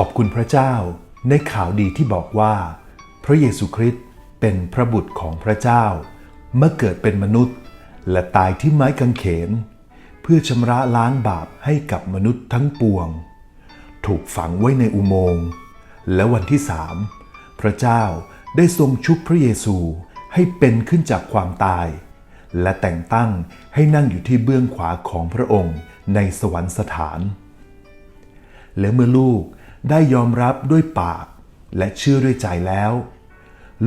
ขอบคุณพระเจ้าในข่าวดีที่บอกว่า พระเยซูคริสต์เป็นพระบุตรของพระเจ้า เมื่อเกิดเป็นมนุษย์ และตายที่ไม้กางเขน เพื่อชำระล้างบาปให้กับมนุษย์ทั้งปวง ถูกฝังไว้ในอุโมงค์และวันที่สามพระเจ้าได้ทรงชุบพระเยซูให้เป็นขึ้นจากความตาย และแต่งตั้งให้นั่งอยู่ที่เบื้องขวาของพระองค์ในสวรรคสถาน และเมื่อลูก ได้ยอมรับด้วยปาก และเชื่อด้วยใจแล้ว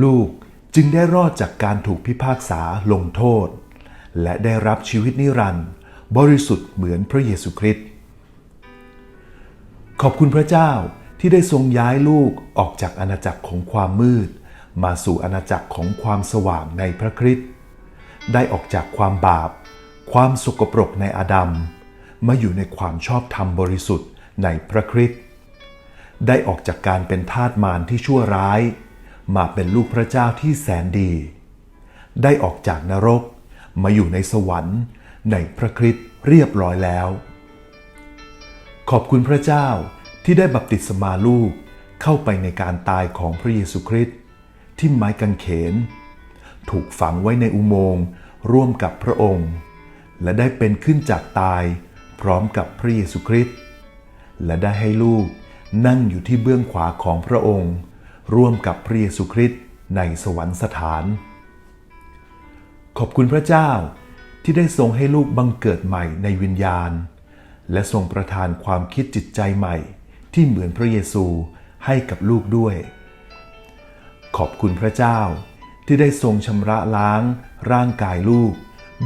ลูกจึงได้รอดจากการถูกพิพากษาลงโทษ และได้รับชีวิตนิรันดร์บริสุทธิ์เหมือนพระเยซูคริสต์ขอบคุณพระเจ้าที่ได้ทรงย้ายลูกออกจากอาณาจักรของความมืด มาสู่อาณาจักรของความสว่างในพระคริสต์ได้ออกจากความบาป ความสกปรกในอาดัมมาอยู่ในความชอบธรรมบริสุทธิ์ในพระคริสต์ ได้ออกจากการเป็นทาสมารที่ชั่วร้าย มาเป็นลูกพระเจ้าที่แสนดี ได้ออกจากนรกมาอยู่ในสวรรค์ในพระคริสต์เรียบร้อยแล้ว ขอบคุณพระเจ้าที่ได้บัพติศมาลูกเข้าไปในการตายของพระเยซูคริสต์ที่ไม้กางเขน ถูกฝังไว้ในอุโมงค์ร่วมกับพระองค์ และได้เป็นขึ้นจากตายพร้อมกับพระเยซูคริสต์และได้ให้ลูก นั่งอยู่ที่เบื้องขวาของพระองค์ ร่วมกับพระเยซูคริสต์ในสวรรคสถาน ขอบคุณพระเจ้าที่ได้ทรงให้ลูกบังเกิดใหม่ในวิญญาณ และทรงประทานความคิดจิตใจใหม่ที่เหมือนพระเยซูให้กับลูกด้วย ขอบคุณพระเจ้าที่ได้ทรงชำระล้างร่างกายลูก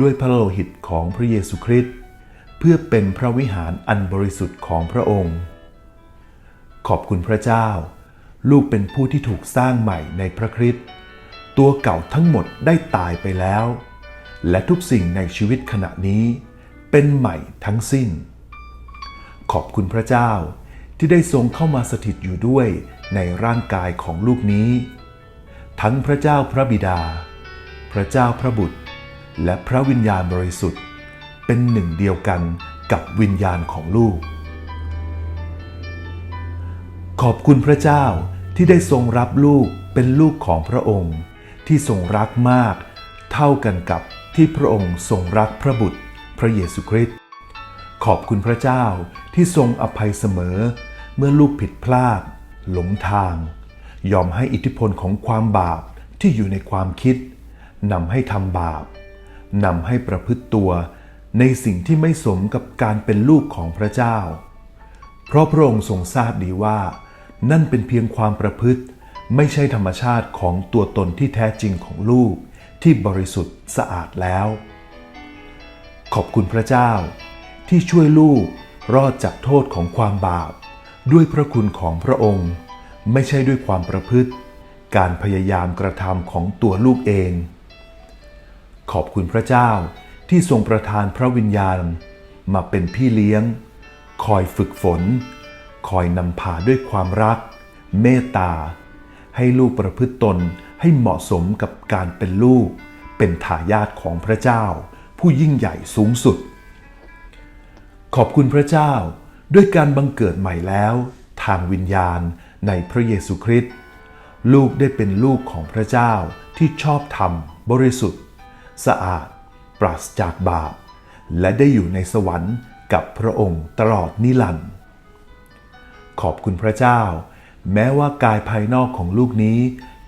ด้วยพระโลหิตของพระเยซูคริสต์เพื่อเป็นพระวิหารอันบริสุทธิ์ของพระองค์ ขอบคุณพระเจ้า ลูกเป็นผู้ที่ถูกสร้างใหม่ในพระคริสต์ตัวเก่าทั้งหมดได้ตายไปแล้ว และทุกสิ่งในชีวิตขณะนี้เป็นใหม่ทั้งสิ้น ขอบคุณพระเจ้าที่ได้ทรงเข้ามาสถิตอยู่ด้วยในร่างกายของลูกนี้ ทั้งพระเจ้าพระบิดา พระเจ้าพระบุตร และพระวิญญาณบริสุทธิ์ เป็นหนึ่งเดียวกันกับวิญญาณของลูก ขอบคุณพระเจ้าที่ได้ทรงรับลูกเป็นลูกของพระองค์ ที่ทรงรักมาก เท่ากันกับที่พระองค์ทรงรักพระบุตร พระเยซูคริสต์ขอบคุณพระเจ้าที่ทรงอภัยเสมอ เมื่อลูกผิดพลาด หลงทาง ยอมให้อิทธิพลของความบาปที่อยู่ในความคิดนำให้ทำบาปนำให้ประพฤติตัวในสิ่งที่ไม่สมกับการเป็นลูกของพระเจ้า เพราะพระองค์ทรงทราบดีว่า นั่นเป็นเพียงความประพฤติ ไม่ใช่ธรรมชาติของตัวตนที่แท้จริงของลูก ที่บริสุทธิ์สะอาดแล้ว ขอบคุณพระเจ้า ที่ช่วยลูกรอดจากโทษของความบาป ด้วยพระคุณของพระองค์ ไม่ใช่ด้วยความประพฤติ การพยายามกระทำของตัวลูกเอง ขอบคุณพระเจ้าที่ทรงประทานพระวิญญาณ มาเป็นพี่เลี้ยง คอยฝึกฝน คอยนำพาด้วยความรัก เมตตา ให้ลูกประพฤติตนให้เหมาะสมกับการเป็นลูก เป็นทายาทของพระเจ้า ผู้ยิ่งใหญ่สูงสุด ขอบคุณพระเจ้าด้วยการบังเกิดใหม่แล้ว ทางวิญญาณในพระเยซูคริสต์ลูกได้เป็นลูกของพระเจ้าที่ชอบธรรม บริสุทธิ์ สะอาด ปราศจากบาป และได้อยู่ในสวรรค์กับพระองค์ตลอดนิรันดร์ ขอบคุณพระเจ้า แม้ว่ากายภายนอกของลูกนี้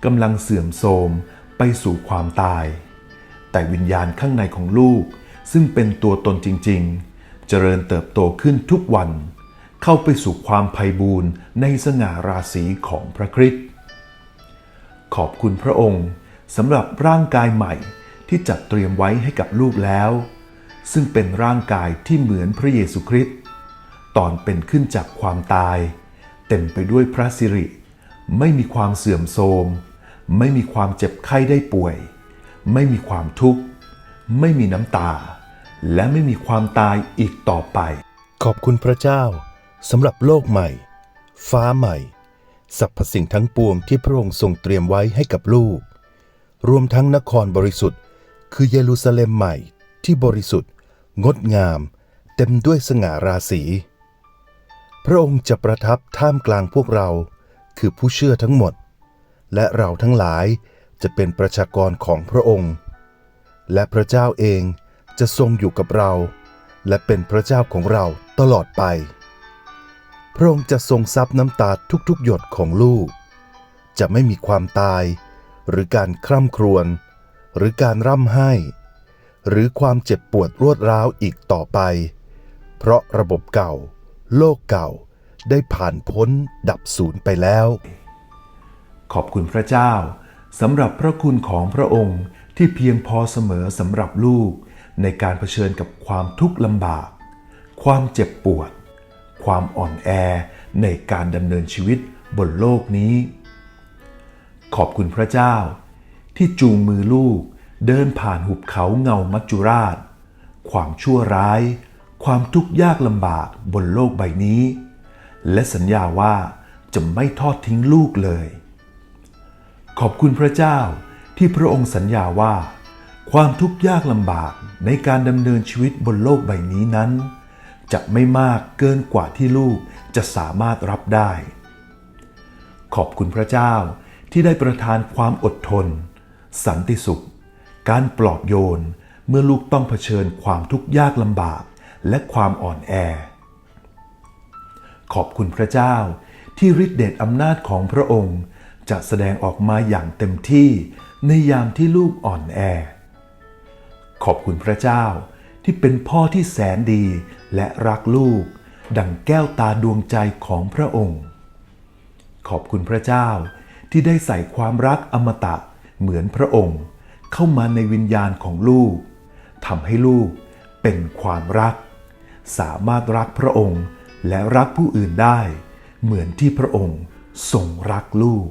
กำลังเสื่อมโทรมไปสู่ความตาย แต่วิญญาณข้างในของลูก ซึ่งเป็นตัวตนจริง ๆ เจริญเติบโตขึ้นทุกวัน เข้าไปสู่ความไพ่บูรณ์ในสง่าราศีของพระคริสต์ขอบคุณพระองค์สำหรับร่างกายใหม่ที่จัดเตรียมไว้ให้กับลูกแล้ว ซึ่งเป็นร่างกายที่เหมือนพระเยซูคริสต์ ตอนเป็นขึ้นจากความตาย เต็มไปด้วยพระสิริ ไม่มีความเสื่อมโทรม ไม่มีความเจ็บไข้ได้ป่วย ไม่มีความทุกข์ ไม่มีน้ำตา และไม่มีความตายอีกต่อไป ขอบคุณพระเจ้าสำหรับโลกใหม่ ฟ้าใหม่สรรพสิ่งทั้งปวงที่พระองค์ทรงเตรียมไว้ให้กับลูก รวมทั้งนครบริสุทธิ์ คือเยรูซาเล็มใหม่ที่บริสุทธิ์ งดงาม เต็มด้วยสง่าราศี พระองค์จะประทับท่ามกลางพวกเรา คือผู้เชื่อทั้งหมด และเราทั้งหลายจะเป็นประชากรของพระองค์ และพระเจ้าเองจะทรงอยู่กับเรา และเป็นพระเจ้าของเราตลอดไป พระองค์จะทรงซับน้ำตาทุกๆ หยดของลูก จะไม่มีความตาย หรือการคร่ำครวญหรือการร่ำไห้ หรือความเจ็บปวดรวดร้าวอีกต่อไป เพราะระบบเก่า โลกเก่าได้ผ่านพ้นดับสูญไปแล้ว ขอบคุณพระเจ้าสำหรับพระคุณของพระองค์ที่เพียงพอเสมอสำหรับลูกในการเผชิญกับความทุกข์ลำบาก ความเจ็บปวด ความอ่อนแอในการดำเนินชีวิตบนโลกนี้ ขอบคุณพระเจ้า ที่จูงมือลูกเดินผ่านหุบเขาเงามัจจุราช ความชั่วร้าย ความทุกข์ยากลำบากบนโลกใบนี้ และสัญญาว่าจะไม่ทอดทิ้งลูกเลย ขอบคุณพระเจ้าที่พระองค์สัญญาว่า ความทุกข์ยากลำบากในการดำเนินชีวิตบนโลกใบนี้นั้น จะไม่มากเกินกว่าที่ลูกจะสามารถรับได้ ขอบคุณพระเจ้าที่ได้ประทานความอดทน สันติสุข การปลอบโยนเมื่อลูกต้องเผชิญความทุกข์ยากลำบาก และความอ่อนแอ ขอบคุณพระเจ้าที่ฤทธิเดชอำนาจของพระองค์จะแสดงออกมาอย่างเต็มที่ในยามที่ลูกอ่อนแอ ขอบคุณพระเจ้าที่เป็นพ่อที่แสนดีและรักลูก ดังแก้วตาดวงใจของพระองค์ ขอบคุณพระเจ้าที่ได้ใส่ความรักอมตะเหมือนพระองค์ เข้ามาในวิญญาณของลูกทำให้ลูกเป็นความรัก สามารถรักพระองค์และรักผู้อื่นได้ เหมือนที่พระองค์ทรงรักลูก